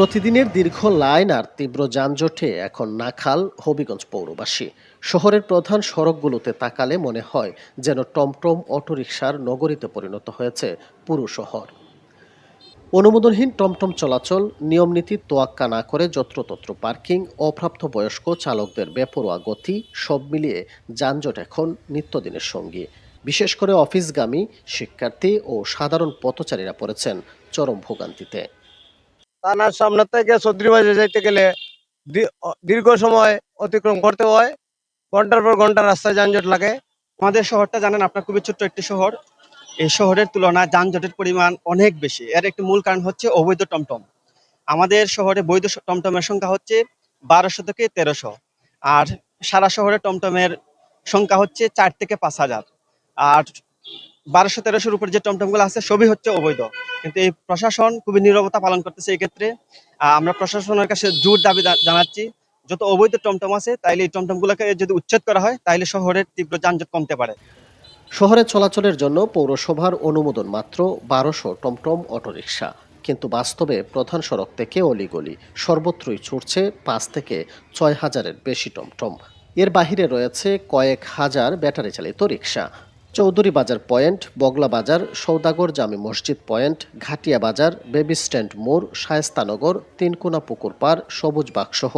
প্রতিদিনের দীর্ঘ লাইন আর তীব্র যানজটে এখন নাখাল হবিগঞ্জ পৌরবাসী। শহরের প্রধান সড়কগুলোতে তাকালে মনে হয় যেন টমটম অটোরিকশার নগরীতে পরিণত হয়েছে পুরো শহর। অনুমোদনহীন টমটম চলাচল, নিয়মনীতি তোয়াক্কা না করে যত্রতত্র পার্কিং অপ্রাপ্তবয়স্ক চালকদের বেপরোয়া গতি, সব মিলিয়ে যানজট এখন নিত্যদিনের সঙ্গী। বিশেষ করে অফিসগামী, শিক্ষার্থী ও সাধারণ পথচারীরা পড়েছেন চরম ভোগান্তিতে। থানার সামনে থেকে চৌধুরী বাজারে যাইতে গেলে দীর্ঘ সময় অতিক্রম করতে হয়। ঘণ্টার পর ঘণ্টা রাস্তায় যানজট লাগে। আমাদের শহরটা জানেন, আপনার খুবই ছোট্ট একটি শহর। এই শহরের তুলনায় যানজটের পরিমাণ অনেক বেশি। এর একটি মূল কারণ হচ্ছে অবৈধ টমটম। আমাদের শহরে বৈধ টমটমের সংখ্যা হচ্ছে বারোশো থেকে তেরোশো। আর সারা শহরে টমটমের সংখ্যা হচ্ছে চার থেকে পাঁচ হাজার। আর বারোশো, তেরোশোর উপর যে টমটমগুলো আছে, সবই হচ্ছে অবৈধ। কিন্তু এই প্রশাসন খুবই নীরবতা পালন করতেছে এই ক্ষেত্রে। আমরা প্রশাসনের কাছে জোর দাবি জানাচ্ছি, যত অবৈধ টমটম আছে, তাইলে এই টমটমগুলোকে যদি উচ্ছেদ করা হয়, তাইলে শহরের তীব্র যানজট কমতে পারে। শহরে চলাচলের জন্য পৌরসভার অনুমোদন মাত্র বারোশো টমটম অটোরিকশা। কিন্তু বাস্তবে প্রধান সড়ক থেকে অলিগলি, সর্বত্রই ছুটছে পাঁচ থেকে ছয় হাজারের বেশি টমটম। এর বাহিরে রয়েছে কয়েক হাজার ব্যাটারি চালিত রিক্সা চৌধুরী বাজার পয়েন্ট, বগলা বাজার, সৌদাগর জামি মসজিদ পয়েন্ট, ঘাটিয়া বাজার, বেবি স্ট্যান্ড মোড় শায়স্তানগর তিনকোনা পুকুর পাড় সবুজ বাগসহ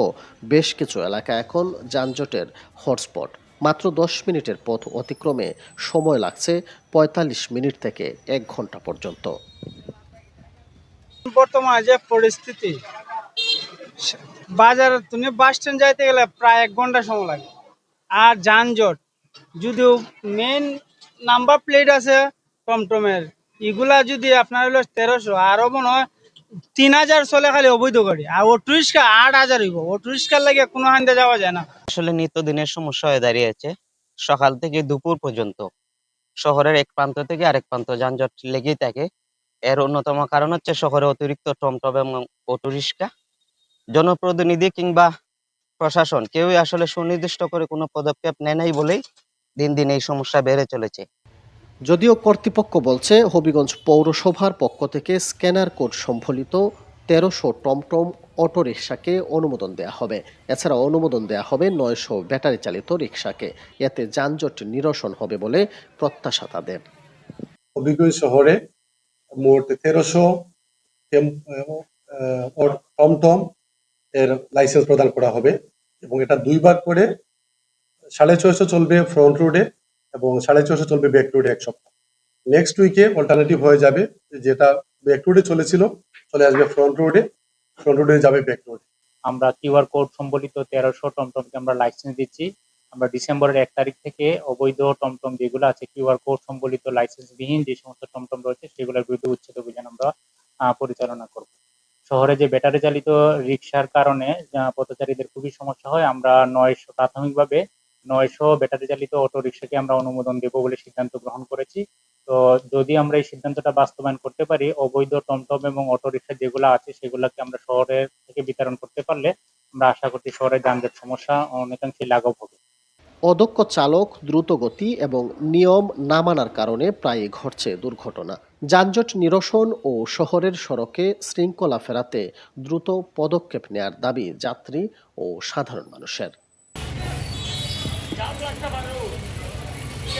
বেশ কিছু এলাকা এখন যানজটের হটস্পট। মাত্র দশ মিনিটের পথ অতিক্রমে সময় লাগছে পঁয়তাল্লিশ মিনিট থেকে এক ঘণ্টা পর্যন্ত। বর্তমানে যে পরিস্থিতি, বাজার তুমি বাস স্ট্যান্ড যাইতে গেলে প্রায় এক ঘণ্টা সময় লাগে। আর যানজট, যদিও মেন নাম্বার প্লেট আছে টমটমের এগুলা যদি আপনার হলো তেরোশো আরও মনে হয় তিন হাজার চলে খালি অবৈধ গাড়ি। আর অটো রিক্সা আট হাজার হইব। অটো রিক্সার লাগে কোনো হান্দে যাওয়া যায় না। আসলে নিত্যদিনের সমস্যা হয়ে দাঁড়িয়েছে সকাল থেকে দুপুর পর্যন্ত শহরের এক প্রান্ত থেকে আরেক প্রান্ত যানজট লেগেই থাকে। এর অন্যতম কারণ হচ্ছে শহরে অতিরিক্ত টমটম এবং অটোরিক্সা জনপ্রতিনিধি কিংবা প্রশাসন কেউই আসলে সুনির্দিষ্ট করে কোনো পদক্ষেপ নেয় নাই বলেই দিন দিন এই সমস্যা বেড়ে চলেছে। যদিও কর্তৃপক্ষ বলছে হবিগঞ্জ পৌরসভার পক্ষ থেকে স্ক্যানার কোড সম্বলিত তেরোশো টমটম অটোরিকশাকে অনুমোদন দেয়া হবে। এছাড়া অনুমোদন দেয়া হবে নয়শো ব্যাটারি চালিত রিকশাকে। এতে যানজট নিরসন হবে বলে প্রত্যাশা তাদের। হবিগঞ্জ শহরে মোট তেরোশো টমটম এর লাইসেন্স প্রদান করা হবে এবং এটা দুই ভাগ করে সাড়ে ছয়শো চলবে ফ্রন্ট রোডে এবং সাড়ে ছয়শো চলবে ব্যাক রোডে এক সপ্তাহ। নেক্সট উইকে অল্টারনেটিভ হয়ে যাবে, যেটা ব্যাক রোডে চলেছিল, চলে আসবে ফ্রন্ট রোডে ফ্রন্ট রোডে যাবে ব্যাক রোডে আমরা কিউআর কোড সম্বলিত তেরোশো টমটমকে আমরা লাইসেন্স দিচ্ছি। আমরা ডিসেম্বরের এক তারিখ থেকে অবৈধ টমটম যেগুলো আছে কিউআর কোড সম্বলিত লাইসেন্সবিহীন যে সমস্ত টমটম রয়েছে, সেগুলোর বিরুদ্ধে উচ্ছেদ অভিযান আমরা পরিচালনা করব। শহরে যে ব্যাটারি চালিত রিক্সার কারণে পথচারীদের খুবই সমস্যা হয়। আমরা নয়শো প্রাথমিকভাবে নয়শো ব্যাটারি চালিত অটো রিক্সাকে আমরা অনুমোদন দেবো বলে সিদ্ধান্ত গ্রহণ করেছি। তো যদি আমরা এই সিদ্ধান্তটা বাস্তবায়ন করতে পারি, অবৈধ টমটম এবং অটো রিক্সা যেগুলো আছে সেগুলোকে আমরা শহরের থেকে বিতরণ করতে পারলে আমরা আশা করছি শহরের যানজট সমস্যা অনেকাংশে লাঘব হবে। অদক্ষ চালক দ্রুতগতি এবং নিয়ম না মানার কারণে প্রায়ই ঘটছে দুর্ঘটনা। যানজট নিরসন ও শহরের সড়কে শৃঙ্খলা ফেরাতে দ্রুত পদক্ষেপ নেয়ার দাবি যাত্রী ও সাধারণ মানুষের। যাওয়ার একটা